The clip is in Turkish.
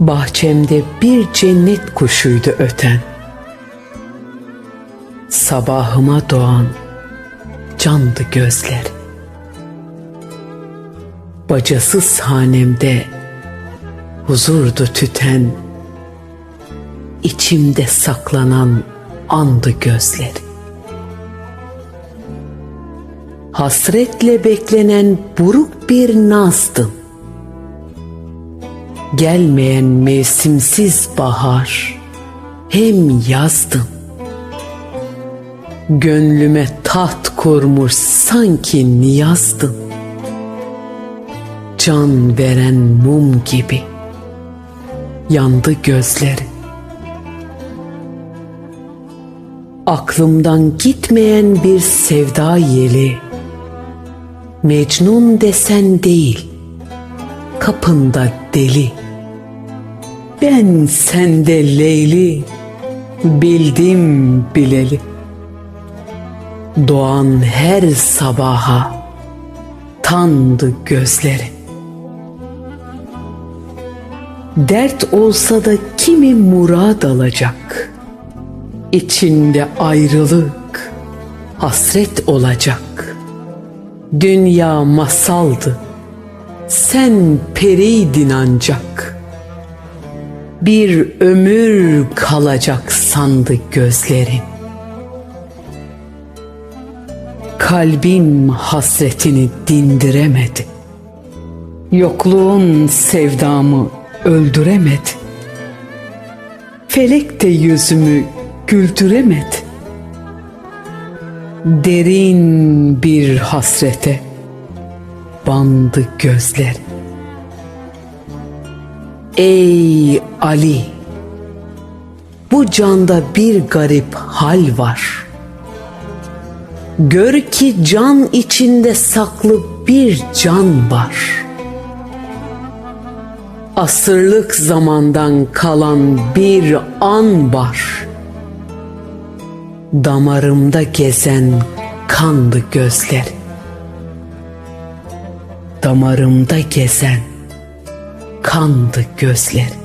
Bahçemde bir cennet kuşuydu öten. Sabahıma doğan candı gözler. Bacasız hanemde huzurdu tüten. içimde saklanan andı gözler. Hasretle beklenen buruk bir nazdım. Gelmeyen mevsimsiz bahar hem yazdım. Gönlüme taht kurmuş sanki niyazdım. Can veren mum gibi yandı gözleri. Aklımdan gitmeyen bir sevda yeli. Mecnun desen değil, kapında deli. Ben sende Leyli, bildim bileli. Doğan her sabaha tandı gözleri. Dert olsa da kimi murad alacak. İçinde ayrılık, hasret olacak. Dünya masaldı, sen periydin ancak. Bir ömür kalacak sandı gözlerin. Kalbim hasretini dindiremedi. Yokluğun sevdamı öldüremedi. Felek de yüzümü güldüremedi. Derin bir hasrete bandı gözler. Ey Ali! Bu canda bir garip hal var. Gör ki can içinde saklı bir can var. Asırlık zamandan kalan bir an var. Damarımda gezen kandı gözler. Damarımda gezen kandı gözler.